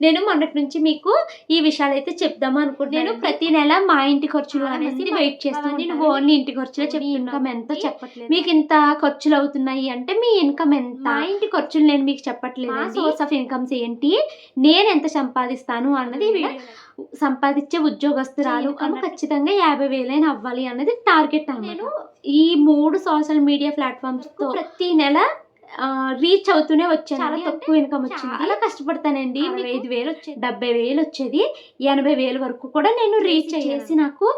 నేను మొన్నటి నుంచి మీకు ఈ విషయాలు అయితే చెప్దాము అనుకుంటున్నాను. నేను ప్రతి నెల మా ఇంటి ఖర్చులు చాలా అనేసి వెయిట్ చేస్తాను నేను. ఓన్లీ ఇంటి ఖర్చులే మీ చెప్తున్నా income ఎంత చెప్పట్లేదు. మీకు ఇంత ఖర్చులు అవుతున్నాయి అంటే మీ ఇన్కమ్ ఎంత? మా ఇంటి ఖర్చులు నేను మీకు చెప్పట్లేదు సోర్స్ ఆఫ్ ఇన్కమ్స్ ఏంటి? నేను ఎంత సంపాదిస్తాను అన్నది సంపాదించే ఉద్యోగస్తురాలు అంటే- ఖచ్చితంగా యాభై వేలైనా అవ్వాలి అన్నది టార్గెట్ నేను ఈ మూడు సోషల్ మీడియా ప్లాట్ఫామ్స్తో ప్రతి నెల రీచ్ అవుతూనే వచ్చాను. చాలా తక్కువ ఇన్కమ్ వచ్చింది చాలా అలా కష్టపడతానండి. ఐదు వేలు వచ్చేది డెబ్బై వేలు వచ్చేది. ఎనభై వేలు వరకు కూడా నేను రీచ్ చేసి అయ్యేసి నాకు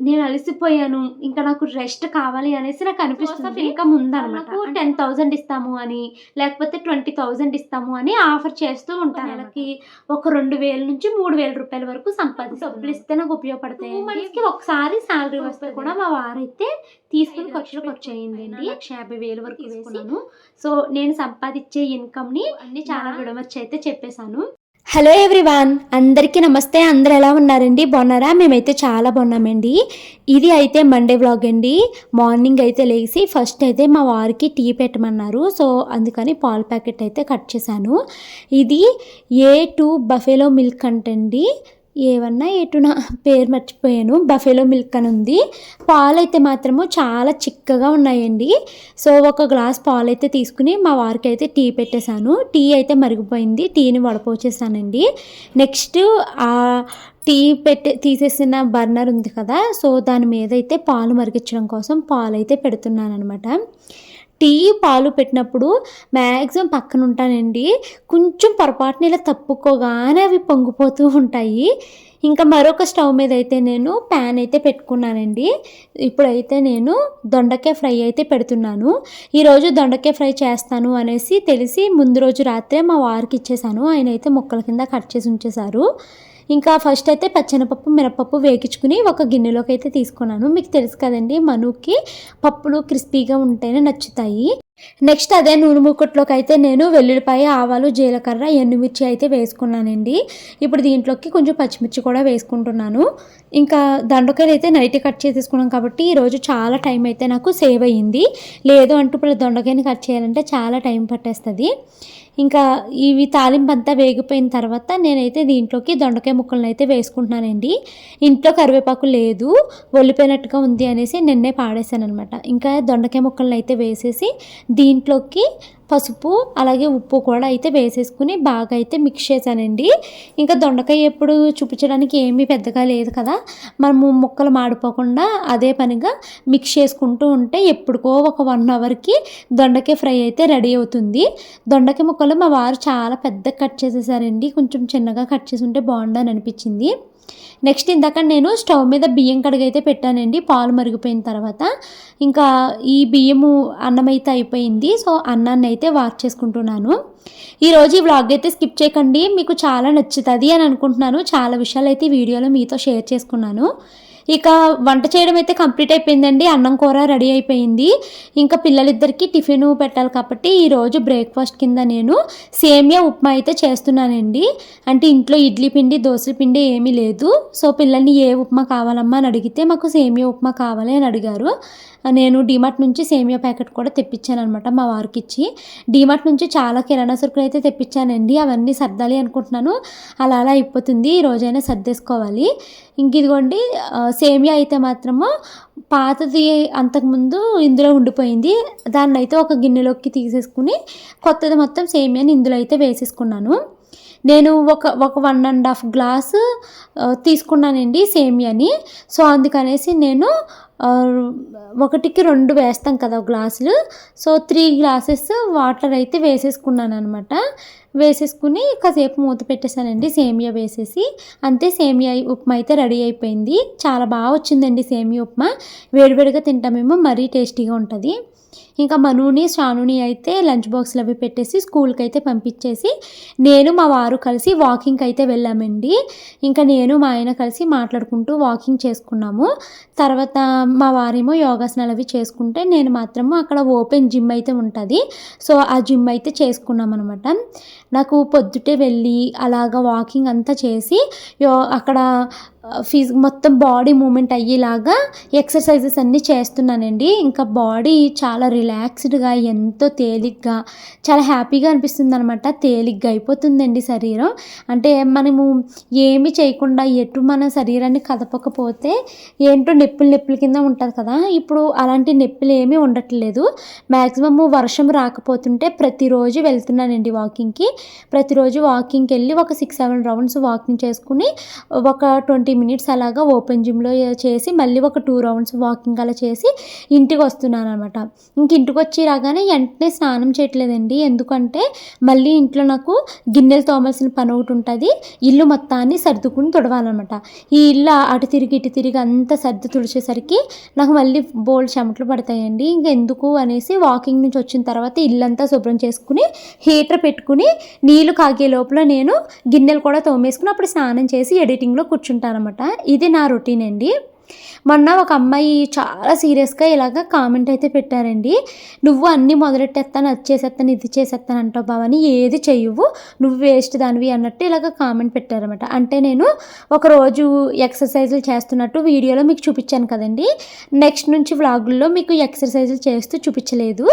నేను అలసిపోయాను. ఇంకా నాకు రెస్ట్ కావాలి అనేసి నాకు అనిపిస్తుంది. ఇన్కమ్ ఉందన్నమాట. నాకు టెన్ థౌసండ్ ఇస్తాము అని లేకపోతే ట్వంటీ థౌసండ్ ఇస్తాము అని ఆఫర్ చేస్తూ ఉంటాను. నెలకి ఒక రెండు వేల నుంచి మూడు వేల రూపాయల వరకు సంపాదిస్తాను డబ్బులు ఇస్తే నాకు ఉపయోగపడతాయి మనకి ఒకసారి శాలరీ వస్తే. కూడా మా వారైతే తీసుకుని లక్షలు వచ్చేయిందండి పెట్టుకుని లక్ష యాభై వేలు వరకు తీసుకుని తీసుకున్నాను సో నేను సంపాదించే ఇన్కమ్ని అన్ని చాలా విడమర్చి అయితే చెప్పేశాను. హలో ఎవ్రీవాన్ అందరికీ నమస్తే. అందరు ఎలా ఉన్నారండి? బాగున్నారా? మేమైతే చాలా బాగున్నామండి. ఇది అయితే మండే వ్లాగ్ అండి. మార్నింగ్ అయితే లేచి ఫస్ట్ అయితే మా వారికి టీ పెట్టమన్నారు. సో అందుకని పాల ప్యాకెట్ అయితే కట్ చేశాను. ఇది ఏ టూ బఫెలో మిల్క్ అంటండి. ఏమన్నా ఎటు నా పేరు మర్చిపోయాను. బఫెలో మిల్క్ అని ఉంది. పాలు అయితే మాత్రము చాలా చిక్కగా ఉన్నాయండి. సో ఒక గ్లాస్ పాలు అయితే తీసుకుని మా వారికి అయితే టీ పెట్టేశాను. టీ అయితే మరిగిపోయింది. టీని వడపోచేసానండి నెక్స్ట్ ఆ టీ పెట్టే తీసేసిన బర్నర్ ఉంది కదా సో దాని మీద అయితే పాలు మరిగించడం కోసం పాలు అయితే పెడుతున్నాను అనమాట టీ పాలు పెట్టినప్పుడు మ్యాక్సిమం పక్కన ఉంటానండి కొంచెం పొరపాటున ఇలా తప్పుకోగానే అవి పొంగిపోతూ ఉంటాయి. ఇంకా మరొక స్టవ్ మీద అయితే నేను ప్యాన్ అయితే పెట్టుకున్నానండి. ఇప్పుడైతే నేను దొండకాయ ఫ్రై అయితే పెడుతున్నాను. ఈరోజు దొండకాయ ఫ్రై చేస్తాను అనేసి తెలిసి ముందు రోజు రాత్రే మా వారికి ఇచ్చేసాను. ఆయన అయితే ముక్కల కింద కట్ చేసి ఉంచేశారు. ఇంకా ఫస్ట్ అయితే పచ్చెనపప్పు మినపప్పు వేగించుకుని ఒక గిన్నెలోకి అయితే తీసుకున్నాను. మీకు తెలుసు కదండి మనుకి పప్పులు క్రిస్పీగా ఉంటేనే నచ్చుతాయి. నెక్స్ట్ అదే నూనె ముక్కట్లోకి అయితే నేను వెల్లుల్లిపాయ ఆవాలు జీలకర్ర ఎండుమిర్చి అయితే వేసుకున్నానండి. ఇప్పుడు దీంట్లోకి కొంచెం పచ్చిమిర్చి కూడా వేసుకుంటున్నాను. ఇంకా దొండకాయలు అయితే నైట్ కట్ చేసేసుకున్నాం కాబట్టి ఈరోజు చాలా టైం అయితే నాకు సేవ్ అయ్యింది. లేదు అంటూ ఇప్పుడు దొండకాయని కట్ చేయాలంటే చాలా టైం పట్టేస్తుంది. ఇంకా ఇవి తాలింపు అంతా వేగిపోయిన తర్వాత నేనైతే దీంట్లోకి దొండకాయ ముక్కలను అయితే వేసుకుంటున్నానండి. ఇంట్లో కరివేపాకు లేదు ఒలిపోయినట్టుగా ఉంది అనేసి నిన్నే పాడేశాను అనమాట ఇంకా దొండకాయ ముక్కలను అయితే వేసేసి దీంట్లోకి పసుపు అలాగే ఉప్పు కూడా అయితే వేసేసుకుని బాగా అయితే మిక్స్ చేశానండి. ఇంకా దొండకాయ ఎప్పుడు చూపించడానికి ఏమీ పెద్దగా లేదు కదా. మనము ముక్కలు మాడిపోకుండా అదే పనిగా మిక్స్ చేసుకుంటూ ఉంటే ఎప్పుడుకో ఒక వన్ అవర్కి దొండకాయ ఫ్రై అయితే రెడీ అవుతుంది. దొండకాయ ముక్కలు మా వారు చాలా పెద్ద కట్ చేసేసారండి. కొంచెం చిన్నగా కట్ చేసి ఉంటే బాగుండని అనిపించింది. నెక్స్ట్ ఇందాక నేను స్టవ్ మీద బియ్యం కడిగైతే పెట్టానండి పాలు మరిగిపోయిన తర్వాత. ఇంకా ఈ బియ్యము అన్నం అయితే అయిపోయింది సో అన్నాన్ని అయితే వాష్ చేసుకుంటున్నాను. ఈరోజు ఈ వ్లాగ్ అయితే స్కిప్ చేయకండి మీకు చాలా నచ్చుతుంది అని అనుకుంటున్నాను. చాలా విషయాలు అయితే వీడియోలో మీతో షేర్ చేసుకున్నాను. ఇక వంట చేయడం అయితే కంప్లీట్ అయిపోయిందండి. అన్నం కూర రెడీ అయిపోయింది. ఇంకా పిల్లలిద్దరికీ టిఫిన్ పెట్టాలి కాబట్టి ఈరోజు బ్రేక్ఫాస్ట్ కింద నేను సేమియా ఉప్మా అయితే చేస్తున్నానండి. అంటే ఇంట్లో ఇడ్లీ పిండి దోశల పిండి ఏమీ లేదు. సో పిల్లల్ని ఏ ఉప్మా కావాలమ్మా అని అడిగితే మాకు సేమియా ఉప్మా కావాలి అని అడిగారు. నేను డీమార్ట్ నుంచి సేమియా ప్యాకెట్ కూడా తెప్పించాను అనమాట మా వారికి ఇచ్చి. డీమార్ట్ నుంచి చాలా కిరాణా సరుకులు అయితే తెప్పించానండి. అవన్నీ సర్దాలి అనుకుంటున్నాను. అలా అలా అయిపోతుంది. ఈ రోజైనా సర్దేసుకోవాలి. ఇంక ఇదిగోండి సేమియా అయితే మాత్రము పాతది అంతకుముందు ఇందులో ఉండిపోయింది. దాన్ని అయితే ఒక గిన్నెలోకి తీసేసుకుని కొత్తది మొత్తం సేమియాని ఇందులో అయితే వేసేసుకున్నాను. నేను ఒక ఒక వన్ అండ్ హాఫ్ గ్లాస్ తీసుకున్నానండి సేమియాని. సో అందుకనేసి నేను ఒకటికి రెండు వేస్తాం కదా గ్లాసులు. సో త్రీ గ్లాసెస్ వాటర్ అయితే వేసేసుకున్నాను అనమాట వేసేసుకుని కాసేపు మూత పెట్టేశానండి సేమియా వేసేసి. అంతే సేమియా ఉప్మా అయితే రెడీ అయిపోయింది. చాలా బాగా వచ్చిందండి సేమియా ఉప్మా. వేడివేడిగా తింటామేమో మరీ టేస్టీగా ఉంటుంది. ఇంకా మనుని షానుని అయితే లంచ్ బాక్స్లు అవి పెట్టేసి స్కూల్కి అయితే పంపించేసి నేను మా వారు కలిసి వాకింగ్కి అయితే వెళ్ళామండి. ఇంకా నేను మా ఆయన కలిసి మాట్లాడుకుంటూ వాకింగ్ చేసుకున్నాము. తర్వాత మా వారేమో యోగాసనాలు అవి చేసుకుంటే నేను మాత్రము అక్కడ ఓపెన్ జిమ్ అయితే ఉంటుంది. సో ఆ జిమ్ అయితే చేసుకున్నాం అనమాట నాకు పొద్దుటే వెళ్ళి అలాగ వాకింగ్ అంతా చేసి అక్కడ ఫీజ్ మొత్తం బాడీ మూమెంట్ అయ్యేలాగా ఎక్సర్సైజెస్ అన్నీ చేస్తున్నానండి. ఇంకా బాడీ చాలా రిలాక్స్డ్గా ఎంతో తేలిగ్గా చాలా హ్యాపీగా అనిపిస్తుంది అనమాట తేలిగ్గా అయిపోతుందండి శరీరం. అంటే మనము ఏమి చేయకుండా ఎటు మన శరీరాన్ని కదపకపోతే ఏంటో నొప్పులు నొప్పుల కింద ఉంటుంది కదా. ఇప్పుడు అలాంటి నొప్పులు ఏమీ ఉండట్లేదు. మ్యాక్సిమమ్ వర్షం రాకపోతుంటే ప్రతిరోజు వెళ్తున్నానండి వాకింగ్కి ప్రతిరోజు వాకింగ్కి వెళ్ళి ఒక సిక్స్ సెవెన్ రౌండ్స్ వాకింగ్ చేసుకుని ఒక ట్వంటీ మినిట్స్ అలాగా ఓపెన్ జిమ్లో చేసి మళ్ళీ ఒక టూ రౌండ్స్ వాకింగ్ అలా చేసి ఇంటికి వస్తున్నాను అనమాట ఇంక ఇంటికి వచ్చి రాగానే వెంటనే స్నానం చేయట్లేదండి. ఎందుకంటే మళ్ళీ ఇంట్లో నాకు గిన్నెలు తోమాల్సిన పని ఒకటి ఉంటుంది. ఇల్లు మొత్తాన్ని సర్దుకుని తుడవాలన్నమాట. ఈ ఇల్లు అటు తిరిగి ఇటు తిరిగి అంతా సర్ది తుడిచేసరికి నాకు మళ్ళీ బోల్డ్ చెమటలు పడతాయండి. ఇంకా ఎందుకు అనేసి వాకింగ్ నుంచి వచ్చిన తర్వాత ఇల్లంతా శుభ్రం చేసుకుని హీటర్ పెట్టుకుని నీళ్ళు కాగే లోపల నేను గిన్నెలు కూడా తోమేసుకుని అప్పుడు స్నానం చేసి ఎడిటింగ్లో కూర్చుంటాను అనమాట ఇది నా రొటీన్ అండి. మొన్న ఒక అమ్మాయి చాలా సీరియస్గా ఇలాగ కామెంట్ అయితే పెట్టారండి. నువ్వు అన్నీ మొదలెట్టేస్తాను అది చేసేస్తాను ఇది చేసేస్తాను అంటావు బావని ఏది చెయ్యవు నువ్వు వేస్ట్ దానివి అన్నట్టు ఇలాగ కామెంట్ పెట్టారనమాట అంటే నేను ఒకరోజు ఎక్సర్సైజులు చేస్తున్నట్టు వీడియోలో మీకు చూపించాను కదండి. నెక్స్ట్ నుంచి వ్లాగుల్లో మీకు ఎక్సర్సైజులు చేస్తూ చూపించలేదు.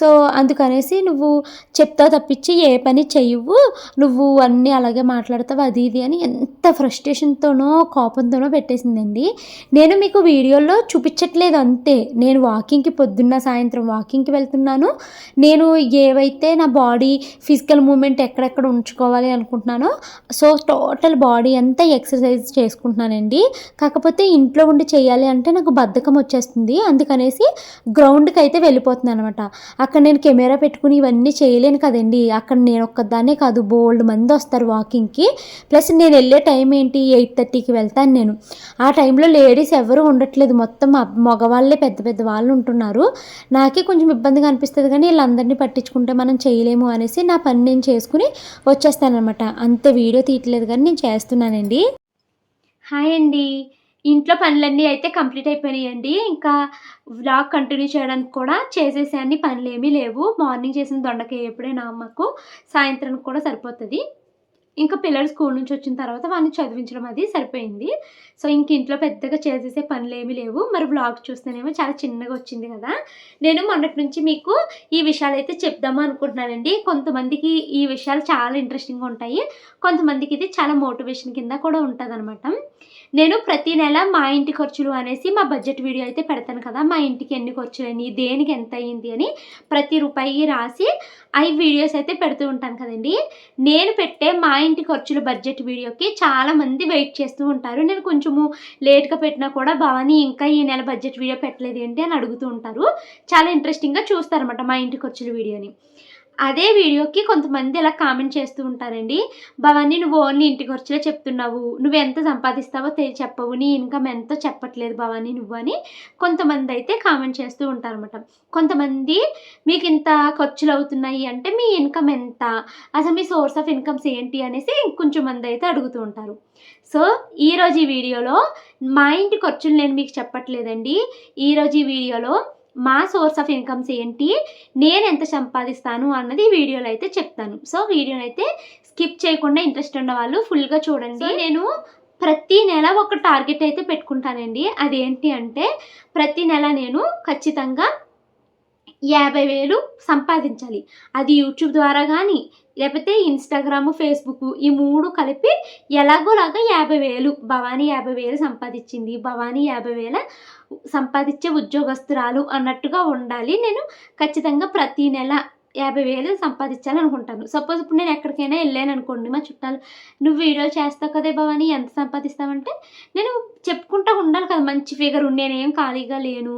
సో అందుకనేసి నువ్వు చెప్తావు తప్పించి ఏ పని చెయ్యవు నువ్వు అన్నీ అలాగే మాట్లాడతావు అది ఇది అని ఎంత ఫ్రస్ట్రేషన్తోనో కోపంతోనో పెట్టేసిందండి. నేను మీకు వీడియోలో చూపించట్లేదు అంతే. నేను వాకింగ్కి పొద్దున్న సాయంత్రం వాకింగ్కి వెళ్తున్నాను. నేను ఏవైతే నా బాడీ ఫిజికల్ మూమెంట్ ఎక్కడెక్కడ ఉంచుకోవాలి అనుకుంటున్నానో సో టోటల్ బాడీ అంతా ఎక్సర్సైజ్ చేసుకుంటున్నానండి. కాకపోతే ఇంట్లో ఉండి చేయాలి అంటే నాకు బద్ధకం వచ్చేస్తుంది. అందుకనేసి గ్రౌండ్కి అయితే వెళ్ళిపోతున్నాను అనమాట అక్కడ నేను కెమెరా పెట్టుకుని ఇవన్నీ చేయలేను కదండి. అక్కడ నేను ఒక్కదాన్నే కాదు బోల్డ్ మంది వస్తారు వాకింగ్కి. ప్లస్ నేను వెళ్ళే టైం ఏంటి? ఎయిట్ థర్టీకి వెళ్తాను నేను. ఆ టైంలో లేడీస్ ఎవరు ఉండట్లేదు. మొత్తం మగవాళ్ళే పెద్ద పెద్ద వాళ్ళు ఉంటున్నారు. నాకే కొంచెం ఇబ్బందిగా అనిపిస్తుంది కానీ వీళ్ళందరినీ పట్టించుకుంటే మనం చేయలేము అనేసి నా పని నేను చేసుకుని వచ్చేస్తానమాట అంత వీడియో తీయట్లేదు కానీ నేను చేస్తున్నానండి. హాయ్ అండి. ఇంట్లో పనులన్నీ అయితే కంప్లీట్ అయిపోయినాయండి. ఇంకా వ్లాగ్ కంటిన్యూ చేయడానికి కూడా చేసేసే అన్ని పనులు ఏమీ లేవు. మార్నింగ్ చేసిన దొండకాయ ఎప్పుడైనా అమ్మకు సాయంత్రానికి కూడా సరిపోతుంది. ఇంకా పిల్లలు స్కూల్ నుంచి వచ్చిన తర్వాత వాడిని చదివించడం అది సరిపోయింది. సో ఇంక ఇంట్లో పెద్దగా చేసేసే పనులు ఏమీ లేవు. మరి బ్లాగ్ చూస్తేనేమో చాలా చిన్నగా వచ్చింది కదా. నేను మొన్నటి నుంచి మీకు ఈ విషయాలు అయితే చెప్దామా అనుకుంటున్నానండి. కొంతమందికి ఈ విషయాలు చాలా ఇంట్రెస్టింగ్గా ఉంటాయి. కొంతమందికి ఇది చాలా మోటివేషన్ కింద కూడా ఉంటుంది నేను ప్రతి నెల మా ఇంటి ఖర్చులు అనేసి మా బడ్జెట్ వీడియో అయితే పెడతాను కదా మా ఇంటికి ఎన్ని ఖర్చులు అని దేనికి ఎంత అయ్యింది అని ప్రతి రూపాయి రాసి అవి వీడియోస్ అయితే పెడుతూ ఉంటాను కదండి. నేను పెట్టే మా ఇంటి ఖర్చులు బడ్జెట్ వీడియోకి చాలా మంది వెయిట్ చేస్తూ ఉంటారు. నేను కొంచెము లేట్గా పెట్టినా కూడా భవానీ ఇంకా ఈ నెల బడ్జెట్ వీడియో పెట్టలేదు ఏంటి అని అడుగుతూ ఉంటారు. చాలా ఇంట్రెస్టింగ్గా చూస్తారనమాట మా ఇంటి ఖర్చుల వీడియోని అదే వీడియోకి కొంతమంది ఇలా కామెంట్ చేస్తూ ఉంటారండి. భవానీ నువ్వు ఓన్లీ ఇంటి ఖర్చులే చెప్తున్నావు. నువ్వు ఎంత సంపాదిస్తావో తె చెప్పవు. నీ ఇన్కమ్ ఎంతో చెప్పట్లేదు భవానీ నువ్వు అని కొంతమంది అయితే కామెంట్ చేస్తూ ఉంటారనమాట కొంతమంది మీకు ఇంత ఖర్చులు అవుతున్నాయి అంటే మీ ఇన్కమ్ ఎంత? అసలు మీ సోర్స్ ఆఫ్ ఇన్కమ్స్ ఏంటి? అనేసి ఇంకొంచెం మంది అయితే అడుగుతూ ఉంటారు. సో ఈరోజు ఈ వీడియోలో మా ఇంటి ఖర్చులు నేను మీకు చెప్పట్లేదండి. ఈరోజు ఈ వీడియోలో మా సోర్స్ ఆఫ్ ఇన్కమ్స్ ఏంటి? నేను ఎంత సంపాదిస్తాను అన్నది వీడియోలో అయితే చెప్తాను. సో వీడియోని అయితే స్కిప్ చేయకుండా ఇంట్రెస్ట్ ఉన్న వాళ్ళు ఫుల్గా చూడండి. నేను ప్రతి నెల ఒక టార్గెట్ అయితే పెట్టుకుంటానండి. అదేంటి అంటే ప్రతి నెల నేను ఖచ్చితంగా యాభై వేలు సంపాదించాలి. అది యూట్యూబ్ ద్వారా కానీ లేకపోతే ఇన్స్టాగ్రామ్ ఫేస్బుక్ ఈ మూడు కలిపి ఎలాగోలాగా యాభై వేలు భవానీ యాభై వేలు సంపాదించింది భవానీ యాభై వేల సంపాదించే ఉద్యోగస్తురాలు అన్నట్టుగా ఉండాలి. నేను ఖచ్చితంగా ప్రతి నెల యాభై వేలు సంపాదించాలనుకుంటాను. సపోజ్ ఇప్పుడు నేను ఎక్కడికైనా వెళ్ళాను అనుకోండి మా చుట్టాలు నువ్వు వీడియో చేస్తావు కదే భవానీ ఎంత సంపాదిస్తావంటే? నేను చెప్పుకుంటా ఉండాలి కదా మంచి ఫిగర్ నేనేం ఖాళీగా లేను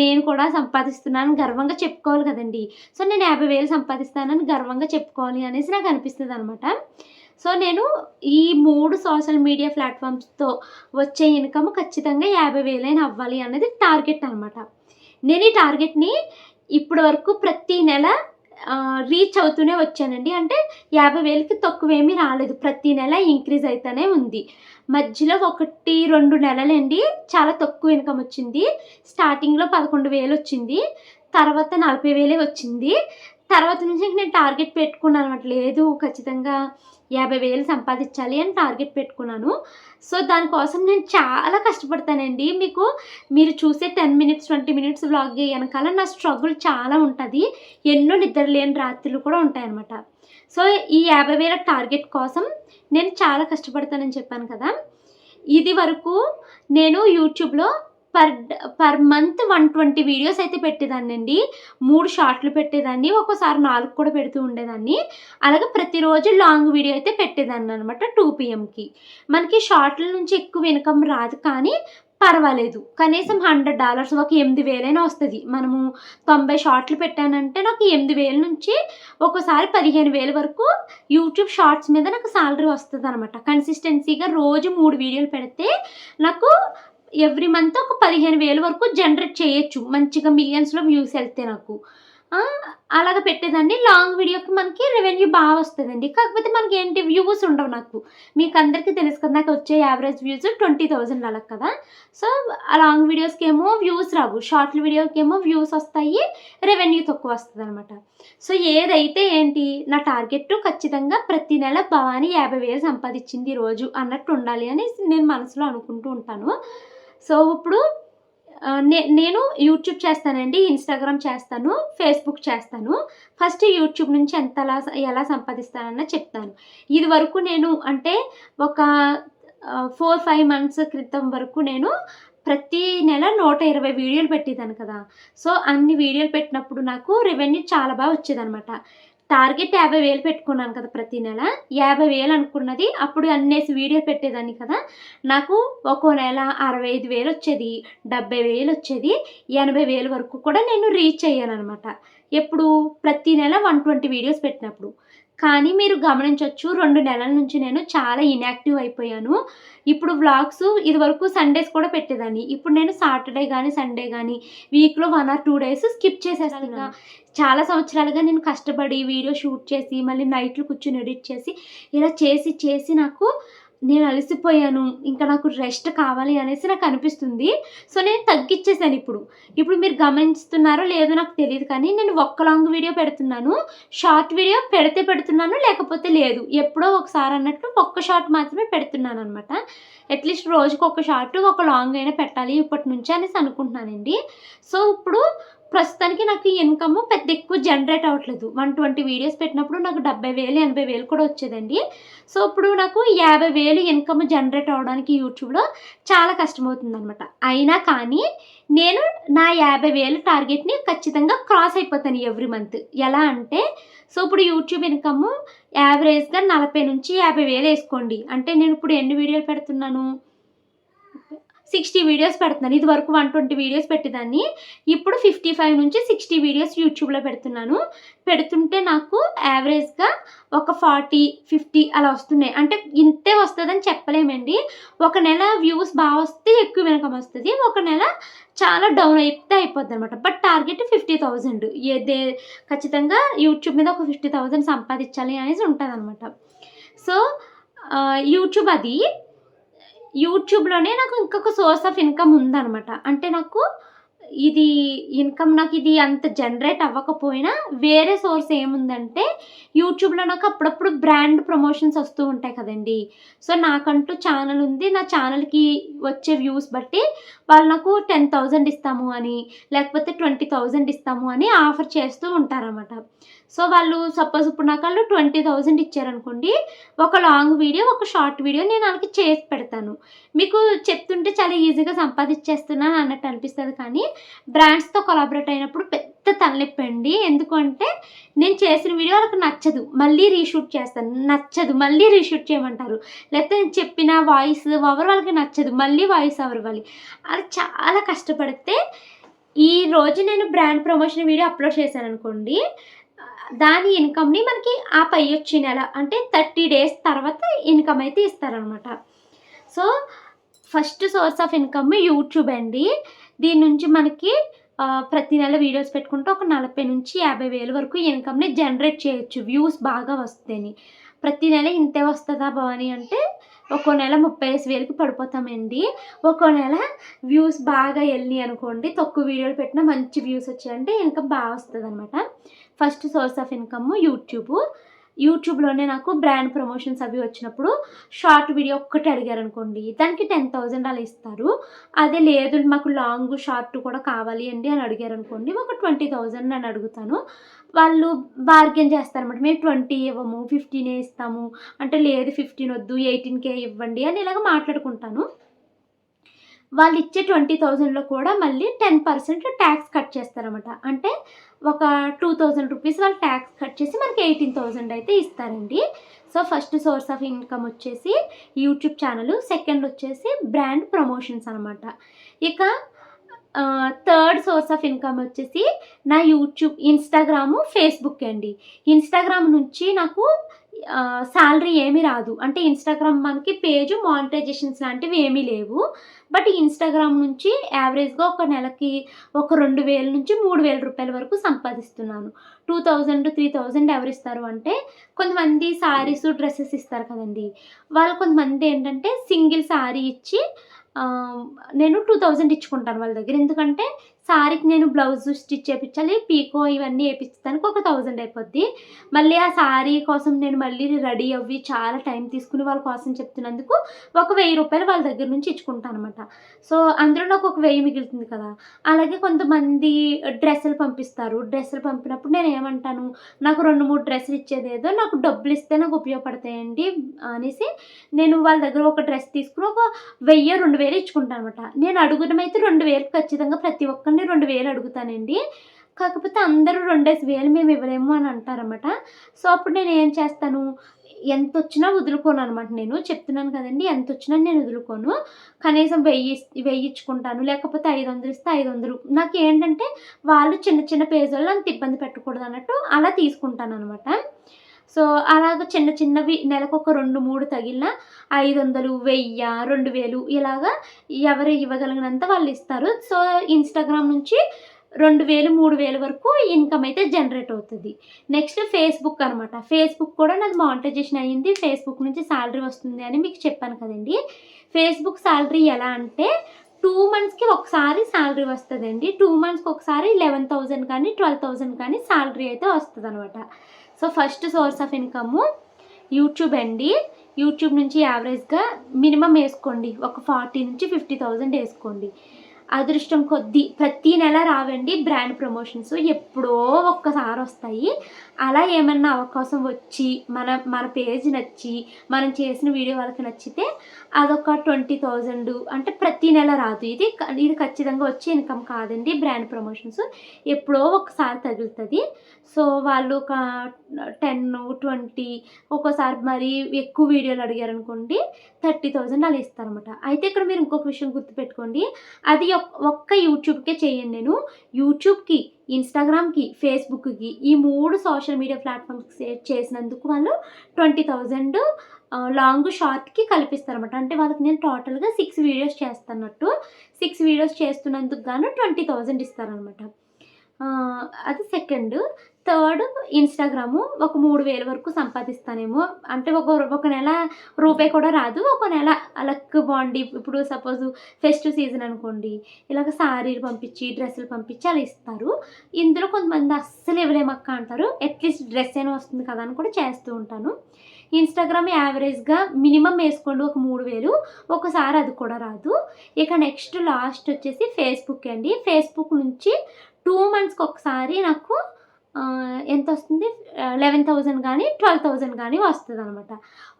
నేను కూడా సంపాదిస్తున్నాను గర్వంగా చెప్పుకోవాలి కదండి. సో నేను యాభై వేలు సంపాదిస్తానని గర్వంగా చెప్పుకోవాలి అనేసి నాకు అనిపిస్తుంది అనమాట సో నేను ఈ మూడు సోషల్ మీడియా ప్లాట్ఫామ్స్తో వచ్చే ఇన్కమ్ ఖచ్చితంగా యాభై వేలైనా అవ్వాలి అనేది టార్గెట్ అనమాట నేను ఈ టార్గెట్ని ఇప్పటి వరకు ప్రతి నెల రీచ్ అవుతూనే వచ్చానండి. అంటే యాభై వేలకి తక్కువేమీ రాలేదు. ప్రతి నెల ఇంక్రీజ్ అవుతూనే ఉంది. మధ్యలో ఒకటి రెండు నెలలండి చాలా తక్కువ ఇన్కమ్ వచ్చింది. స్టార్టింగ్లో పదకొండు వేలు వచ్చింది తర్వాత నలభై వేలే వచ్చింది. తర్వాత నుంచి నేను టార్గెట్ పెట్టుకున్నాను అనమాట లేదు ఖచ్చితంగా యాభై వేలు సంపాదించాలి అని టార్గెట్ పెట్టుకున్నాను. సో దానికోసం నేను చాలా కష్టపడతానండి. మీకు మీరు చూసే ten minutes twenty minutes vlog వెనకాల నా స్ట్రగుల్ చాలా ఉంటుంది. ఎన్నో నిద్ర లేని రాత్రులు కూడా ఉంటాయన్నమాట. సో ఈ యాభై వేల టార్గెట్ కోసం నేను చాలా కష్టపడతానని చెప్పాను కదా. ఇది వరకు నేను యూట్యూబ్లో per per month one twenty videos అయితే పెట్టేదాన్ని అండి మూడు షార్ట్లు పెట్టేదాన్ని ఒక్కోసారి నాలుగు కూడా పెడుతూ ఉండేదాన్ని. అలాగే ప్రతిరోజు లాంగ్ వీడియో అయితే పెట్టేదాన్ని అనమాట టూ పిఎంకి. మనకి షార్ట్ల నుంచి ఎక్కువ ఇన్కమ్ రాదు కానీ పర్వాలేదు. కనీసం హండ్రెడ్ డాలర్స్ ఒక ఎనిమిది వేలైనా వస్తుంది. మనము తొంభై షార్ట్లు పెట్టానంటే నాకు ఎనిమిది వేల నుంచి ఒక్కోసారి పదిహేను వేల వరకు యూట్యూబ్ షార్ట్స్ మీద నాకు సాలరీ వస్తుంది అనమాట కన్సిస్టెన్సీగా రోజు మూడు వీడియోలు పెడితే నాకు ఎవ్రీ మంత్ ఒక పదిహేను వేల వరకు జనరేట్ చేయొచ్చు. మంచిగా మిలియన్స్లో వ్యూస్ వెళ్తే నాకు. అలాగ పెట్టేదాన్ని. లాంగ్ వీడియోకి మనకి రెవెన్యూ బాగా వస్తుందండి. కాకపోతే మనకి ఏంటి? వ్యూస్ ఉండవు నాకు. మీకు అందరికీ తెలుసు కదా నాకు వచ్చే యావరేజ్ వ్యూస్ ట్వంటీ థౌజండ్ అలా కదా. సో ఆ లాంగ్ వీడియోస్కి ఏమో వ్యూస్ రావు. షార్ట్ వీడియోకి ఏమో వ్యూస్ వస్తాయి. రెవెన్యూ తక్కువ వస్తుంది అనమాట సో ఏదైతే ఏంటి? నా టార్గెట్ ఖచ్చితంగా ప్రతి నెల భవానీ యాభై వేలు సంపాదించింది రోజు అన్నట్టు ఉండాలి అని నేను మనసులో అనుకుంటూ ఉంటాను. సో ఇప్పుడు నే నేను యూట్యూబ్ చేస్తానండి ఇన్స్టాగ్రామ్ చేస్తాను ఫేస్బుక్ చేస్తాను. ఫస్ట్ యూట్యూబ్ నుంచి ఎంత ఎలా ఎలా సంపాదిస్తానన్న చెప్తాను. ఇది వరకు నేను అంటే ఒక ఫోర్ ఫైవ్ మంత్స్ క్రితం వరకు నేను ప్రతి నెల నూట ఇరవై వీడియోలు పెట్టేదాను కదా. సో అన్ని వీడియోలు పెట్టినప్పుడు నాకు రెవెన్యూ చాలా బాగా వచ్చేదనమాట టార్గెట్ యాభై వేలు పెట్టుకున్నాను కదా ప్రతి నెల. యాభై వేలు అనుకున్నది అప్పుడు అన్నేసి వీడియో పెట్టేదాన్ని కదా. నాకు ఒక్కో నెల అరవై ఐదు వేలు వచ్చేది డెబ్బై వేలు వచ్చేది ఎనభై వేలు వరకు కూడా నేను రీచ్ అయ్యాను అనమాట ఎప్పుడు? ప్రతి నెల వన్ ట్వంటీ వీడియోస్ పెట్టినప్పుడు. కానీ మీరు గమనించవచ్చు రెండు నెలల నుంచి నేను చాలా ఇన్యాక్టివ్ అయిపోయాను. ఇప్పుడు వ్లాగ్స్ ఇది వరకు సండేస్ కూడా పెట్టేదాన్ని. ఇప్పుడు నేను సాటర్డే కానీ సండే కానీ వీక్లో one or two days skip చేసేస్తాను చాలా సంవత్సరాలుగా నేను కష్టపడి వీడియో షూట్ చేసి మళ్ళీ నైట్లు కూర్చొని ఎడిట్ చేసి ఇలా చేసి చేసి నాకు నేను అలసిపోయాను ఇంకా నాకు రెస్ట్ కావాలి అనేసి నాకు అనిపిస్తుంది. సో నేను తగ్గించేసాను ఇప్పుడు. ఇప్పుడు మీరు గమనిస్తున్నారో లేదో నాకు తెలియదు కానీ నేను ఒక్క లాంగ్ వీడియో పెడుతున్నాను. షార్ట్ వీడియో పెడితే పెడుతున్నాను లేకపోతే లేదు. ఎప్పుడో ఒకసారి అన్నట్టు ఒక్క షార్ట్ మాత్రమే పెడుతున్నాను అనమాట అట్లీస్ట్ రోజుకి ఒక షార్ట్ ఒక లాంగ్ అయినా పెట్టాలి ఇప్పటి నుంచి అనేసి అనుకుంటున్నానండి. సో ఇప్పుడు ప్రస్తుతానికి నాకు ఇన్కమ్ పెద్ద ఎక్కువ జనరేట్ అవ్వట్లేదు. వన్ ట్వంటీ వీడియోస్ పెట్టినప్పుడు నాకు డెబ్బై వేలు ఎనభై వేలు కూడా వచ్చేదండి. సో ఇప్పుడు నాకు యాభై వేలు ఇన్కమ్ జనరేట్ అవ్వడానికి యూట్యూబ్లో చాలా కష్టమవుతుంది అనమాట అయినా కానీ నేను నా యాభై వేలు టార్గెట్ని ఖచ్చితంగా క్రాస్ అయిపోతాను ఎవ్రీ మంత్. ఎలా అంటే సో ఇప్పుడు యూట్యూబ్ ఇన్కమ్ యావరేజ్గా నలభై నుంచి యాభై వేలు వేసుకోండి. అంటే నేను ఇప్పుడు ఎన్ని వీడియోలు పెడుతున్నాను? సిక్స్టీ వీడియోస్ పెడుతున్నాను. ఇది వరకు వన్ ట్వంటీ వీడియోస్ పెట్టేదాన్ని. ఇప్పుడు ఫిఫ్టీ ఫైవ్ నుంచి సిక్స్టీ వీడియోస్ యూట్యూబ్లో పెడుతున్నాను. పెడుతుంటే నాకు యావరేజ్గా ఒక ఫార్టీ ఫిఫ్టీ అలా వస్తున్నాయి. అంటే ఇంతే వస్తుందని చెప్పలేమండి. ఒక నెల వ్యూస్ బాగా వస్తే ఎక్కువ వెనకం వస్తుంది. ఒక నెల చాలా డౌన్ అయితే అయిపోద్ది అనమాట బట్ టార్గెట్ ఫిఫ్టీ థౌజండ్. ఏదే ఖచ్చితంగా యూట్యూబ్ మీద ఒక ఫిఫ్టీ థౌజండ్ సంపాదించాలి అనేసి ఉంటుంది అనమాట సో యూట్యూబ్ అది యూట్యూబ్లోనే నాకు ఇంకొక సోర్స్ ఆఫ్ ఇన్కమ్ ఉందన్నమాట. అంటే నాకు ఇది ఇన్కమ్ నాకు ఇది అంత జనరేట్ అవ్వకపోయినా వేరే సోర్స్ ఏముందంటే యూట్యూబ్లో నాకు అప్పుడప్పుడు బ్రాండ్ ప్రమోషన్స్ వస్తూ ఉంటాయి కదండి. సో నాకంటూ ఛానల్ ఉంది. నా ఛానల్కి వచ్చే వ్యూస్ బట్టి వాళ్ళు నాకు టెన్ థౌజండ్ ఇస్తాము అని లేకపోతే ట్వంటీ థౌజండ్ ఇస్తాము అని ఆఫర్ చేస్తూ ఉంటారన్నమాట. సో వాళ్ళు సపోజ్ ఇప్పుడు నాకు వాళ్ళు ట్వంటీ థౌజండ్ ఇచ్చారనుకోండి ఒక లాంగ్ వీడియో ఒక షార్ట్ వీడియో నేను వాళ్ళకి చేసి పెడతాను. మీకు చెప్తుంటే చాలా ఈజీగా సంపాదించేస్తున్నాను అన్నట్టు అనిపిస్తుంది కానీ బ్రాండ్స్తో కొలాబరేట్ అయినప్పుడు పెద్ద తలనొప్పి అండి. ఎందుకంటే నేను చేసిన వీడియో వాళ్ళకి నచ్చదు. మళ్ళీ రీషూట్ చేస్తాను. నచ్చదు. మళ్ళీ రీషూట్ చేయమంటారు. లేకపోతే నేను చెప్పిన వాయిస్ ఓవర్ వాళ్ళకి నచ్చదు. మళ్ళీ వాయిస్ ఓవర్ ఇవ్వాలి? అది చాలా కష్టపడితే ఈ రోజు నేను బ్రాండ్ ప్రమోషన్ వీడియో అప్లోడ్ చేశాను అనుకోండి దాని ఇన్కమ్ని మనకి ఆ పై వచ్చే నెల అంటే థర్టీ డేస్ తర్వాత ఇన్కమ్ అయితే ఇస్తారనమాట so first source of income YouTube అండి. దీని నుంచి మనకి ప్రతి నెల వీడియోస్ పెట్టుకుంటే ఒక నలభై నుంచి యాభై వేలు వరకు ఇన్కమ్ని జనరేట్ చేయొచ్చు. వ్యూస్ బాగా వస్తాయని. ప్రతి నెల ఇంతే వస్తుందా భవాని అంటే ఒక్కో నెల ముప్పై ఐదు వేలకి పడిపోతామండి. ఒక్కో నెల వ్యూస్ బాగా వెళ్ళి అనుకోండి తక్కువ వీడియోలు పెట్టినా మంచి వ్యూస్ వచ్చాయంటే ఇన్కమ్ బాగా వస్తుంది అనమాట first source of income YouTube. యూట్యూబ్లోనే నాకు బ్రాండ్ ప్రమోషన్స్ అవి వచ్చినప్పుడు షార్ట్ వీడియో ఒక్కటి అడిగారు అనుకోండి దానికి టెన్ థౌజండ్ అలా ఇస్తారు. అదే లేదు మాకు లాంగ్ షార్ట్ కూడా కావాలి అండి అని అడిగారు అనుకోండి ఒక ట్వంటీ థౌజండ్ నేను అడుగుతాను. వాళ్ళు బార్గెన్ చేస్తారన్నమాట మేము ట్వంటీ ఇవ్వము ఫిఫ్టీనే ఇస్తాము. అంటే లేదు ఫిఫ్టీన్ వద్దు ఎయిటీన్కే ఇవ్వండి అని ఇలాగ మాట్లాడుకుంటాను. వాళ్ళు ఇచ్చే ట్వంటీ థౌజండ్లో కూడా మళ్ళీ టెన్ పర్సెంట్ ట్యాక్స్ కట్ చేస్తారనమాట అంటే ఒక టూ థౌజండ్ రూపీస్ వాళ్ళు ట్యాక్స్ కట్ చేసి మనకి ఎయిటీన్ థౌజండ్ అయితే ఇస్తారండి. So first source of income వచ్చేసి యూట్యూబ్ ఛానల్ సెకండ్ వచ్చేసి బ్రాండ్ ప్రమోషన్స్ అనమాట ఇక థర్డ్ సోర్స్ ఆఫ్ ఇన్కమ్ వచ్చేసి నా యూట్యూబ్ ఇన్స్టాగ్రాము ఫేస్బుక్ అండి. ఇన్స్టాగ్రామ్ నుంచి నాకు శాలరీ ఏమీ రాదు. అంటే ఇన్స్టాగ్రామ్ మనకి పేజ్ మానిటైజేషన్స్ లాంటివి ఏమీ లేవు. బట్ ఇన్స్టాగ్రామ్ నుంచి యావరేజ్గా ఒక నెలకి ఒక రెండు వేల నుంచి మూడు వేల రూపాయల వరకు సంపాదిస్తున్నాను. టూ థౌజండ్ త్రీ థౌజండ్ ఎవరు ఇస్తారు అంటే కొంతమంది శారీస్ డ్రెస్సెస్ ఇస్తారు కదండి. వాళ్ళు కొంతమంది ఏంటంటే సింగిల్ శారీ ఇచ్చి నేను టూ థౌజండ్ ఇచ్చుకుంటాను వాళ్ళ దగ్గర. ఎందుకంటే శారీకి నేను బ్లౌజ్ స్టిచ్ చేయించాలి పీకో ఇవన్నీ వేయించడానికి ఒక థౌజండ్ అయిపోద్ది. మళ్ళీ ఆ శారీ కోసం నేను మళ్ళీ రెడీ అవ్వి చాలా టైం తీసుకుని వాళ్ళ కోసం చెప్తున్నందుకు ఒక వెయ్యి రూపాయలు వాళ్ళ దగ్గర నుంచి ఇచ్చుకుంటాను అనమాట సో అందులో నాకు ఒక వెయ్యి మిగులుతుంది కదా. అలాగే కొంతమంది డ్రెస్సులు పంపిస్తారు. డ్రెస్సులు పంపినప్పుడు నేను ఏమంటాను నాకు రెండు మూడు డ్రెస్సులు ఇచ్చేదేదో నాకు డబ్బులు ఇస్తే నాకు ఉపయోగపడతాయండి అనేసి నేను వాళ్ళ దగ్గర ఒక డ్రెస్ తీసుకుని ఒక వెయ్యి రెండు వేలు ఇచ్చుకుంటాను అనమాట నేను అడుగునమైతే రెండు వేలు ఖచ్చితంగా ప్రతి ఒక్కరిని రెండు వేలు అడుగుతానండి. కాకపోతే అందరూ రెండేసి వేలు మేము ఇవ్వలేము అని అంటారన్నమాట. సో అప్పుడు నేను ఏం చేస్తాను? ఎంత వచ్చినా వదులుకోను అనమాట నేను. చెప్తున్నాను కదండి ఎంత వచ్చినా నేను వదులుకోను. కనీసం వెయ్యి వెయ్యించుకుంటాను లేకపోతే ఐదు వందలు ఇస్తే ఐదు వందలు నాకు ఏంటంటే వాళ్ళు చిన్న చిన్న పేజీల్లో అంత ఇబ్బంది పెట్టకూడదు అన్నట్టు అలా తీసుకుంటాను అనమాట సో అలాగ చిన్న చిన్నవి నెలకు ఒక రెండు మూడు తగిలిన ఐదు వందలు వెయ్యి రెండు వేలు ఇలాగా ఎవరు ఇవ్వగలిగినంత వాళ్ళు ఇస్తారు. సో ఇన్స్టాగ్రామ్ నుంచి రెండు వేలు మూడు వేలు వరకు ఇన్కమ్ అయితే జనరేట్ అవుతుంది. నెక్స్ట్ ఫేస్బుక్ అనమాట ఫేస్బుక్ కూడా నాది మానిటైజేషన్ అయ్యింది. ఫేస్బుక్ నుంచి శాలరీ వస్తుంది అని మీకు చెప్పాను కదండి. ఫేస్బుక్ శాలరీ ఎలా అంటే టూ మంత్స్కి ఒకసారి శాలరీ వస్తుందండి. టూ మంత్స్కి ఒకసారి లెవెన్ థౌజండ్ కానీ ట్వెల్వ్ థౌజండ్ కానీ శాలరీ అయితే వస్తుంది అనమాట so first source of income YouTube అండి. యూట్యూబ్ నుంచి యావరేజ్గా మినిమం వేసుకోండి. ఒక ఫార్టీ నుంచి ఫిఫ్టీ థౌజండ్ వేసుకోండి. అదృష్టం కొద్దీ ప్రతి నెల రావండి బ్రాండ్ ప్రమోషన్స్ ఎప్పుడో ఒక్కసారి వస్తాయి. అలా ఏమన్నా అవకాశం వచ్చి మన మన పేజ్ నచ్చి మనం చేసిన వీడియో వాళ్ళకి నచ్చితే అదొక ట్వంటీ థౌజండ్ అంటే ప్రతి నెల రాదు. ఇది ఇది ఖచ్చితంగా వచ్చే ఇన్కమ్ కాదండి బ్రాండ్ ప్రమోషన్స్ ఎప్పుడో ఒకసారి తగులుతుంది. సో వాళ్ళు ఒక టెన్ ట్వంటీ ఒక్కోసారి మరి ఎక్కువ వీడియోలు అడిగారు అనుకోండి థర్టీ థౌజండ్ అలా ఇస్తారనమాట అయితే ఇక్కడ మీరు ఇంకొక విషయం గుర్తుపెట్టుకోండి. అది ఒక్క యూట్యూబ్కే చేయండి నేను. యూట్యూబ్కి ఇన్స్టాగ్రామ్కి ఫేస్బుక్కి ఈ మూడు సోషల్ మీడియా ప్లాట్ఫామ్స్ చేసినందుకు వాళ్ళు ట్వంటీ థౌజండ్ లాంగ్ షార్ట్కి కల్పిస్తారనమాట అంటే వాళ్ళకి నేను టోటల్గా సిక్స్ వీడియోస్ చేస్తున్నట్టు. సిక్స్ వీడియోస్ చేస్తున్నందుకు గాను ట్వంటీ థౌజండ్ ఇస్తారనమాట అది సెకండ్. థర్డ్ ఇన్స్టాగ్రాము ఒక మూడు వేల వరకు సంపాదిస్తానేమో. అంటే ఒక ఒక నెల రూపాయి కూడా రాదు. ఒక నెల లక్ బాండి ఇప్పుడు సపోజ్ ఫెస్ట్ సీజన్ అనుకోండి. ఇలాగ సారీలు పంపించి డ్రెస్సులు పంపించి అలా ఇస్తారు. ఇందులో కొంతమంది అస్సలు ఇవ్వలేమక్క అంటారు. అట్లీస్ట్ డ్రెస్ అయినా వస్తుంది కదా అని కూడా చేస్తూ ఉంటాను. ఇన్స్టాగ్రామ్ యావరేజ్గా మినిమం వేసుకోండి ఒక మూడు వేలు. ఒకసారి అది కూడా రాదు. ఇక నెక్స్ట్ లాస్ట్ వచ్చేసి ఫేస్బుక్ అండి. ఫేస్బుక్ నుంచి టూ మంత్స్కి ఒకసారి నాకు ఎంత వస్తుంది లెవెన్ థౌజండ్ కానీ ట్వెల్వ్ థౌజండ్ కానీ వస్తుంది అనమాట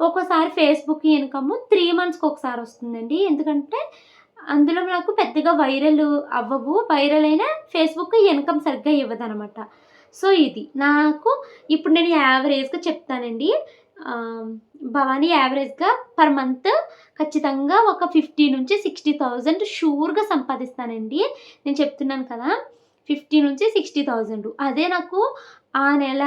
ఒక్కోసారి ఫేస్బుక్ ఇన్కమ్ త్రీ మంత్స్కి ఒకసారి వస్తుందండి. ఎందుకంటే అందులో నాకు పెద్దగా వైరల్ అవ్వవు. వైరల్ అయినా ఫేస్బుక్ ఇన్కమ్ సరిగ్గా ఇవ్వదు అనమాట సో ఇది. నాకు ఇప్పుడు నేను యావరేజ్గా చెప్తానండి. భవానీ యావరేజ్గా పర్ మంత్ ఖచ్చితంగా ఒక ఫిఫ్టీ నుంచి సిక్స్టీ థౌజండ్ షూర్గా సంపాదిస్తానండి. నేను చెప్తున్నాను కదా. ఫిఫ్టీ నుంచి సిక్స్టీ థౌజండ్. అదే నాకు ఆ నెల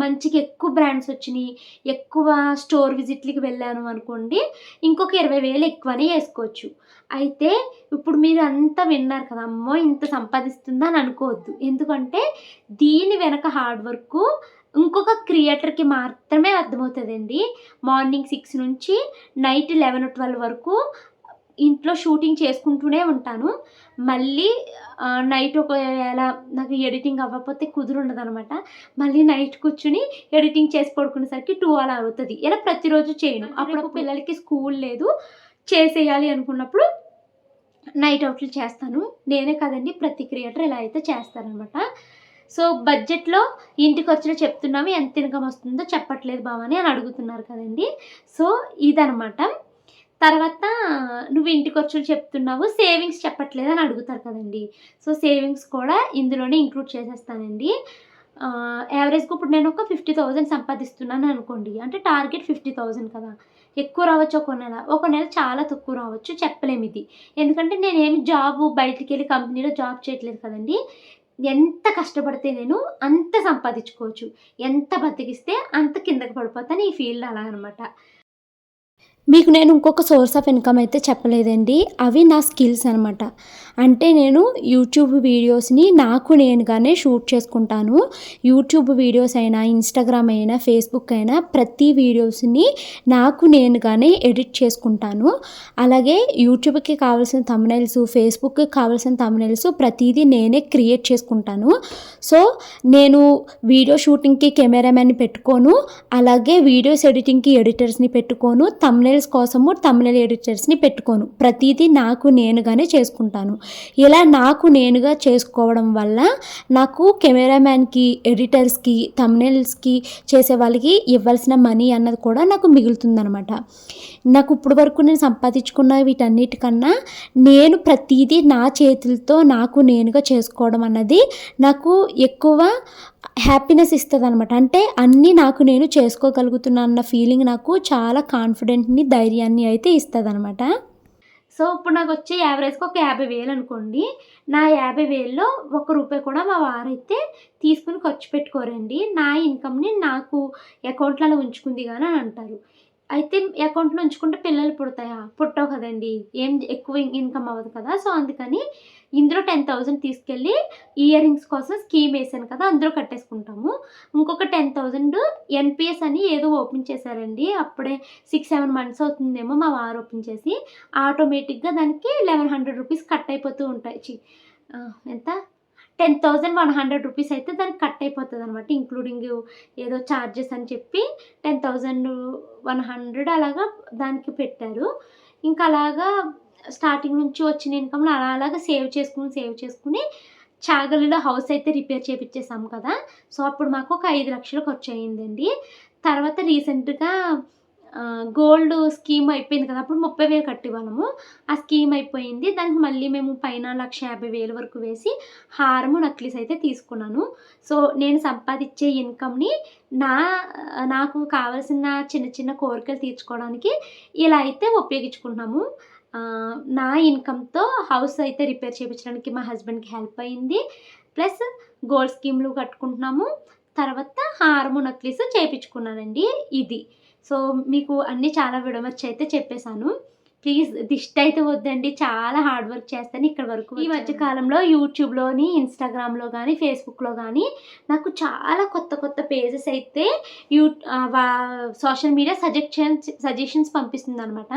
మంచిగా ఎక్కువ బ్రాండ్స్ వచ్చినాయి. ఎక్కువ స్టోర్ విజిట్లకి వెళ్ళాను అనుకోండి ఇంకొక ఇరవై వేలు ఎక్కువనే వేసుకోవచ్చు. అయితే ఇప్పుడు మీరు అంతా విన్నారు కదా అమ్మో ఇంత సంపాదిస్తుందా అని అనుకోవద్దు. ఎందుకంటే దీని వెనక హార్డ్ వర్క్ ఇంకొక క్రియేటర్కి మాత్రమే అర్థమవుతుందండి. మార్నింగ్ సిక్స్ నుంచి నైట్ లెవెన్ ట్వెల్వ్ వరకు ఇంట్లో షూటింగ్ చేసుకుంటూనే ఉంటాను. మళ్ళీ నైట్ ఒకవేళ నాకు ఎడిటింగ్ అవ్వకపోతే కుదురుండదు అనమాట మళ్ళీ నైట్ కూర్చుని ఎడిటింగ్ చేసి పడుకునేసరికి టూ అలా అవుతుంది. ఇలా ప్రతిరోజు చేయను. అప్పుడు పిల్లలకి స్కూల్ లేదు. చేసేయాలి అనుకున్నప్పుడు నైట్ అవుట్లు చేస్తాను. నేనే కదండి ప్రతి క్రియేటర్ ఇలా అయితే చేస్తారనమాట. సో బడ్జెట్లో ఇంటికి వచ్చిన చెప్తున్నాము ఎంత ఇన్కమ్ వస్తుందో చెప్పట్లేదు బావని అని అడుగుతున్నారు కదండి. సో ఇదనమాట. తర్వాత నువ్వు ఇంటికి వచ్చి చెప్తున్నావు సేవింగ్స్ చెప్పట్లేదు అని అడుగుతారు కదండి. సో సేవింగ్స్ కూడా ఇందులోనే ఇంక్లూడ్ చేసేస్తానండి. యావరేజ్గా ఇప్పుడు నేను ఒక ఫిఫ్టీ థౌజండ్ సంపాదిస్తున్నాను అనుకోండి. అంటే టార్గెట్ ఫిఫ్టీ థౌజండ్ కదా. ఎక్కువ రావచ్చు ఒక నెల. ఒక నెల చాలా తక్కువ రావచ్చు. చెప్పలేము ఇది. ఎందుకంటే నేనేమి జాబ్ బయటికి వెళ్ళి కంపెనీలో జాబ్ చేయట్లేదు కదండి. ఎంత కష్టపడితే నేను అంత సంపాదించుకోవచ్చు. ఎంత బతికిస్తే అంత కిందకి పడిపోతాను. ఈ ఫీల్డ్ అలా అనమాట మీకు నేను ఇంకొక సోర్స్ ఆఫ్ ఇన్కమ్ అయితే చెప్పలేదండి. అవి నా స్కిల్స్ అనమాట అంటే నేను యూట్యూబ్ వీడియోస్ని నాకు నేనుగానే షూట్ చేసుకుంటాను. యూట్యూబ్ వీడియోస్ అయినా ఇన్స్టాగ్రామ్ అయినా ఫేస్బుక్ అయినా ప్రతి వీడియోస్ని నాకు నేనుగానే ఎడిట్ చేసుకుంటాను. అలాగే యూట్యూబ్కి కావాల్సిన తమ్నైల్స్ ఫేస్బుక్కి కావాల్సిన తమ్నైల్స్ ప్రతిదీ నేనే క్రియేట్ చేసుకుంటాను. సో నేను వీడియో షూటింగ్కి కెమెరామెన్ని పెట్టుకోను. అలాగే వీడియోస్ ఎడిటింగ్కి ఎడిటర్స్ని పెట్టుకోను. తమ్నైల్స్ కోసము తమిళ ఎడిటర్స్ని పెట్టుకోను. ప్రతిదీ నాకు నేనుగానే చేసుకుంటాను. ఇలా నాకు నేనుగా చేసుకోవడం వల్ల నాకు కెమెరామ్యాన్కి ఎడిటర్స్కి తమిళస్కి చేసే వాళ్ళకి ఇవ్వాల్సిన మనీ అన్నది కూడా నాకు మిగులుతుందనమాట నాకు ఇప్పుడు వరకు నేను సంపాదించుకున్న వీటన్నిటికన్నా నేను ప్రతిదీ నా చేతులతో నాకు నేనుగా చేసుకోవడం అన్నది నాకు ఎక్కువ హ్యాపీనెస్ ఇస్తుంది అనమాట అంటే అన్నీ నాకు నేను చేసుకోగలుగుతున్నా అన్న ఫీలింగ్ నాకు చాలా కాన్ఫిడెంట్ని ధైర్యాన్ని అయితే ఇస్తుంది అనమాట సో ఇప్పుడు నాకు వచ్చే యావరేజ్కి ఒక యాభై వేలు అనుకోండి. నా యాభై వేల్లో ఒక రూపాయి కూడా మా వారైతే తీసుకుని ఖర్చు పెట్టుకోరండి. నా ఇన్కమ్ని నాకు అకౌంట్లలో ఉంచుకుంది కానీ అని అంటారు. అయితే అకౌంట్లో ఉంచుకుంటే పిల్లలు పుడతాయా? పుట్టవు కదండి. ఏం ఎక్కువ ఇన్కమ్ అవ్వదు కదా. సో అందుకని ఇందులో టెన్ థౌజండ్ తీసుకెళ్ళి ఇయర్ రింగ్స్ కోసం స్కీమ్ వేసాను కదా. అందులో కట్టేసుకుంటాము. ఇంకొక టెన్ థౌజండ్ ఎన్పిఎస్ అని ఏదో ఓపెన్ చేశారండి. అప్పుడే సిక్స్ సెవెన్ మంత్స్ అవుతుందేమో మా వారు ఓపెన్ చేసి ఆటోమేటిక్గా దానికి లెవెన్ హండ్రెడ్ రూపీస్ కట్ అయిపోతూ ఉంటాయి. చి ఎంత? Ten thousand one hundred rupees అయితే దానికి కట్ అయిపోతుంది అనమాట ఇంక్లూడింగ్ ఏదో ఛార్జెస్ అని చెప్పి టెన్ థౌజండ్ వన్ హండ్రెడ్ అలాగా దానికి పెట్టారు. ఇంకా అలాగా స్టార్టింగ్ నుంచి వచ్చిన ఇన్కమ్ని అలా అలాగా సేవ్ చేసుకుని సేవ్ చేసుకుని చాగలిలో హౌస్ అయితే రిపేర్ చేపించేసాం కదా. సో అప్పుడు మాకు ఒక ఐదు లక్షలు ఖర్చు అయ్యిందండి తర్వాత రీసెంట్గా గోల్డ్ స్కీమ్ అయిపోయింది కదా అప్పుడు ముప్పై వేలు కట్టివ్వనము ఆ స్కీమ్ అయిపోయింది దానికి మళ్ళీ మేము పైన లక్ష యాభై వేల వరకు వేసి హారము నక్లీస్ అయితే తీసుకున్నాను. సో నేను సంపాదించే ఇన్కమ్ని నా నాకు కావాల్సిన చిన్న చిన్న కోరికలు తీర్చుకోవడానికి ఇలా అయితే ఉపయోగించుకున్నాము నా ఇన్కమ్తో హౌస్ అయితే రిపేర్ చేయించడానికి మా హస్బెండ్కి హెల్ప్ అయింది. ప్లస్ గోల్డ్ స్కీమ్లు కట్టుకుంటున్నాము. తర్వాత హారము నక్లీస్ చేయించుకున్నానండి ఇది. సో మీకు అన్నీ చాలా విడమర్చి అయితే చెప్పేశాను. ప్లీజ్ దిష్టి అయితే వద్దండి. చాలా హార్డ్ వర్క్ చేస్తాను ఇక్కడ వరకు ఈ మధ్య కాలంలో యూట్యూబ్లోని ఇన్స్టాగ్రామ్లో కానీ ఫేస్బుక్లో కానీ నాకు చాలా కొత్త కొత్త పేజెస్ అయితే you social media suggestions suggestions పంపిస్తుంది అనమాట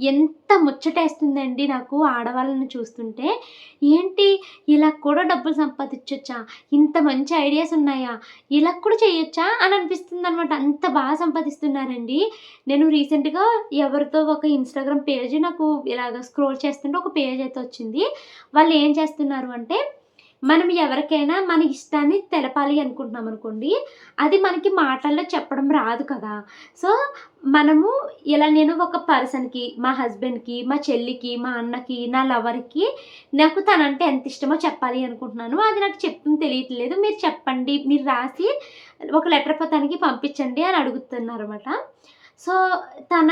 ఎంత ముచ్చటేస్తుందండి నాకు ఆడవాళ్ళని చూస్తుంటే. ఏంటి? ఇలా కూడా డబ్బులు సంపాదించొచ్చా ఇంత మంచి ఐడియాస్ ఉన్నాయా? ఇలా కూడా చేయొచ్చా? అని అనిపిస్తుంది అనమాట అంత బాగా సంపాదిస్తున్నారండి. నేను రీసెంట్గా ఎవరితో ఒక ఇన్స్టాగ్రామ్ పేజ్ నాకు ఇలాగ స్క్రోల్ చేస్తుంటే ఒక పేజ్ అయితే వచ్చింది. వాళ్ళు ఏం చేస్తున్నారు అంటే మనం ఎవరికైనా మన ఇష్టాన్ని తెలపాలి అనుకుంటున్నాం అనుకోండి అది మనకి మాటల్లో చెప్పడం రాదు కదా. సో మనము ఇలా నేను ఒక పర్సన్కి మా హస్బెండ్కి మా చెల్లికి మా అన్నకి నా లవర్కి నాకు తనంటే ఎంత ఇష్టమో చెప్పాలి అనుకుంటున్నాను. అది నాకు చెప్తుంది తెలియట్లేదు. మీరు చెప్పండి మీరు రాసి ఒక లెటర్ పతానికి పంపించండి అని అడుగుతున్నారు అనమాట సో తన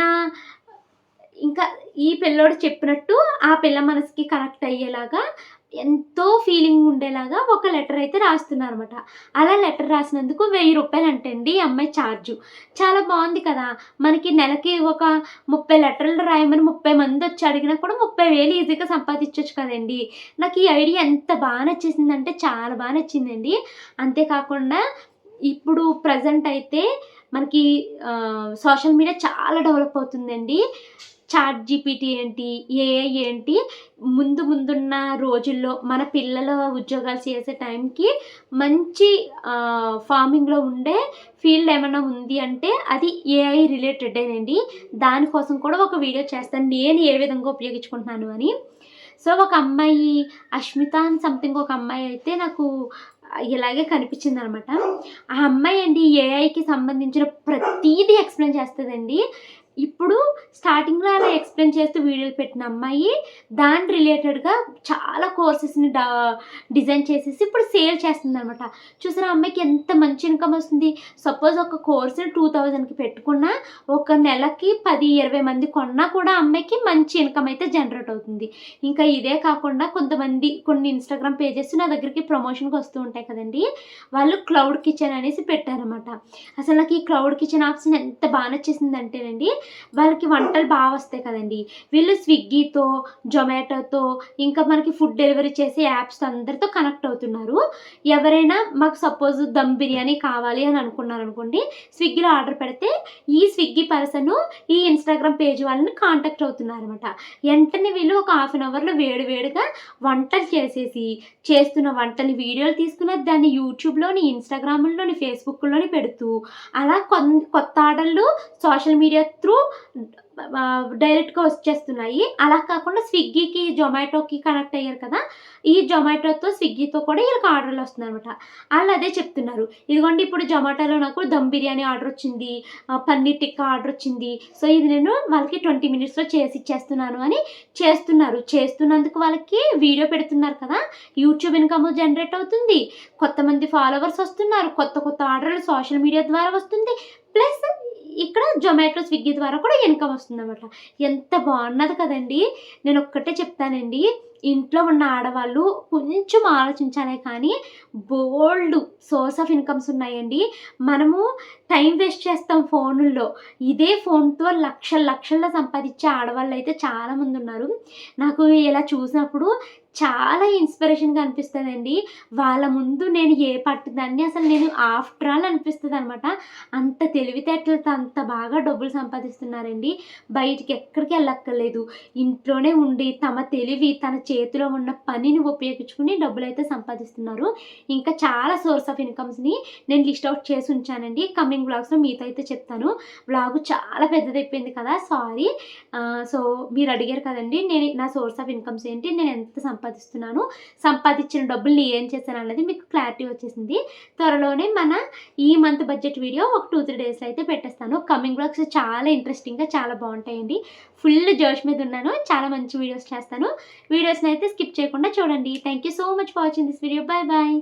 ఇంకా ఈ పిల్లోడు చెప్పినట్టు ఆ పిల్ల మనసుకి కనెక్ట్ అయ్యేలాగా ఎంతో ఫీలింగ్ ఉండేలాగా ఒక లెటర్ అయితే రాస్తున్నారు అనమాట అలా లెటర్ రాసినందుకు వెయ్యి రూపాయలు అంటండి ఈ అమ్మాయి ఛార్జు చాలా బాగుంది కదా. మనకి నెలకి ఒక ముప్పై లెటర్లు రాయమని ముప్పై మంది వచ్చి అడిగినా కూడా ముప్పై వేలు ఈజీగా సంపాదించవచ్చు కదండి. నాకు ఈ ఐడియా ఎంత బాగా నచ్చేసిందంటే చాలా బాగా నచ్చిందండి. అంతేకాకుండా ఇప్పుడు ప్రజెంట్ అయితే మనకి సోషల్ మీడియా చాలా డెవలప్ అవుతుందండి. చాట్ జీపీటీ ఏంటి ఏఐ ఏంటి ముందు ముందున్న రోజుల్లో మన పిల్లల ఉద్యోగాలు చేసే టైంకి మంచి ఫార్మింగ్లో ఉండే ఫీల్డ్ ఏమైనా ఉంది అంటే అది ఏఐ రిలేటెడేనండి దానికోసం కూడా ఒక వీడియో చేస్తాను. నేను ఏ విధంగా ఉపయోగించుకుంటున్నాను అని. సో ఒక అమ్మాయి అష్మిత అని సంథింగ్ ఒక అమ్మాయి అయితే నాకు ఇలాగే కనిపించింది అనమాట ఆ అమ్మాయి అండి ఏఐకి సంబంధించిన ప్రతీది ఎక్స్ప్లెయిన్ చేస్తుందండి. ఇప్పుడు స్టార్టింగ్లో అలా ఎక్స్ప్లెయిన్ చేస్తూ వీడియోలు పెట్టిన అమ్మాయి దాని రిలేటెడ్గా చాలా కోర్సెస్ని డా డిజైన్ చేసేసి ఇప్పుడు సేల్ చేస్తుంది అనమాట చూసారా అమ్మాయికి ఎంత మంచి ఇన్కమ్ వస్తుంది? సపోజ్ ఒక కోర్సుని టూ థౌజండ్కి పెట్టుకున్నా ఒక నెలకి పది ఇరవై మంది కొన్నా కూడా అమ్మాయికి మంచి ఇన్కమ్ అయితే జనరేట్ అవుతుంది. ఇంకా ఇదే కాకుండా కొంతమంది కొన్ని ఇన్స్టాగ్రామ్ పేజెస్ నా దగ్గరికి ప్రమోషన్కి వస్తూ ఉంటాయి కదండి వాళ్ళు క్లౌడ్ కిచెన్ అనేసి పెట్టారనమాట అసలు నాకు ఈ క్లౌడ్ కిచెన్ ఆప్షన్ ఎంత బాగా నచ్చేసిందంటేనండి వాళ్ళకి వంటలు బాగా వస్తాయి కదండి. వీళ్ళు స్విగ్గీతో జొమాటోతో ఇంకా మనకి ఫుడ్ డెలివరీ చేసే యాప్స్ అందరితో కనెక్ట్ అవుతున్నారు. ఎవరైనా మాకు సపోజ్ దమ్ బిర్యానీ కావాలి అని అనుకున్నారు అనుకోండి స్విగ్గీలో ఆర్డర్ పెడితే ఈ స్విగ్గీ పర్సన్ ఈ ఇన్స్టాగ్రామ్ పేజ్ వాళ్ళని కాంటాక్ట్ అవుతున్నారు అనమాట వెంటనే వీళ్ళు ఒక హాఫ్ అన్ అవర్లో వేడి వేడిగా వంటలు చేసేసి చేస్తున్న వంటని వీడియోలు తీసుకున్న దాన్ని యూట్యూబ్లోని ఇన్స్టాగ్రామ్లోని ఫేస్బుక్లోని పెడుతూ అలా కొత్త ఆర్డర్లు సోషల్ మీడియా త్రూ డైరెక్ట్గా వచ్చేస్తున్నాయి. అలా కాకుండా స్విగ్గీకి జొమాటోకి కనెక్ట్ అయ్యారు కదా ఈ జొమాటోతో స్విగ్గీతో కూడా వీళ్ళకి ఆర్డర్లు వస్తుంది అనమాట వాళ్ళు అదే చెప్తున్నారు. ఇదిగోండి ఇప్పుడు జొమాటోలో నాకు దమ్ బిర్యానీ ఆర్డర్ వచ్చింది పన్నీర్ టిక్కా ఆర్డర్ వచ్చింది. సో ఇది నేను వాళ్ళకి ట్వంటీ మినిట్స్లో చేసి ఇచ్చేస్తున్నాను అని చేస్తున్నారు. చేస్తున్నందుకు వాళ్ళకి వీడియో పెడుతున్నారు కదా యూట్యూబ్ ఇన్కమ్ జనరేట్ అవుతుంది. కొత్త మంది ఫాలోవర్స్ వస్తున్నారు. కొత్త కొత్త ఆర్డర్లు సోషల్ మీడియా ద్వారా వస్తుంది. ప్లస్ ఇక్కడ జొమాటో స్విగ్గీ ద్వారా కూడా ఇన్కమ్ వస్తుంది అనమాట ఎంత బాగున్నది కదండి. నేను ఒక్కటే చెప్తానండి. ఇంట్లో ఉన్న ఆడవాళ్ళు కొంచెం ఆలోచించాలే కానీ బోల్డ్ సోర్స్ ఆఫ్ ఇన్కమ్స్ ఉన్నాయండి. మనము టైం వేస్ట్ చేస్తాం ఫోనుల్లో. ఇదే ఫోన్తో లక్ష లక్షల్లో సంపాదించే ఆడవాళ్ళు అయితే చాలామంది ఉన్నారు. నాకు ఇలా చూసినప్పుడు చాలా ఇన్స్పిరేషన్గా అనిపిస్తుందండి. వాళ్ళ ముందు నేను ఏ పట్టుదాన్ని అసలు నేను ఆఫ్టర్ ఆల్ అనిపిస్తుంది అనమాట అంత తెలివితేటలతో అంత బాగా డబ్బులు సంపాదిస్తున్నారండి. బయటికి ఎక్కడికి వెళ్ళక్కర్లేదు. ఇంట్లోనే ఉండి తమ తెలివి తన చేతిలో ఉన్న పనిని ఉపయోగించుకుని డబ్బులు అయితే సంపాదిస్తున్నారు. ఇంకా చాలా సోర్స్ ఆఫ్ ఇన్కమ్స్ని నేను లిస్ట్ అవుట్ చేసి ఉంచానండి. కమింగ్ బ్లాగ్స్లో మీతో అయితే చెప్తాను. బ్లాగ్ చాలా పెద్దదైపోయింది కదా సారీ సో మీరు అడిగారు కదండి నేను నా సోర్స్ ఆఫ్ ఇన్కమ్స్ ఏంటి నేను ఎంత సంపాదిస్తున్నాను సంపాదించిన డబ్బుల్ని ఏం చేశాను అన్నది మీకు క్లారిటీ వచ్చేసింది. త్వరలోనే మన ఈ మంత్ బడ్జెట్ వీడియో ఒక టూ త్రీ డేస్లో అయితే పెట్టేస్తాను. కమింగ్ బ్లాగ్స్ చాలా ఇంట్రెస్టింగ్గా చాలా బాగుంటాయండి. ఫుల్ జోష్ మీద ఉన్నాను. చాలా మంచి వీడియోస్ చేస్తాను. వీడియోస్ని అయితే స్కిప్ చేయకుండా చూడండి. Thank you so much for watching this video bye bye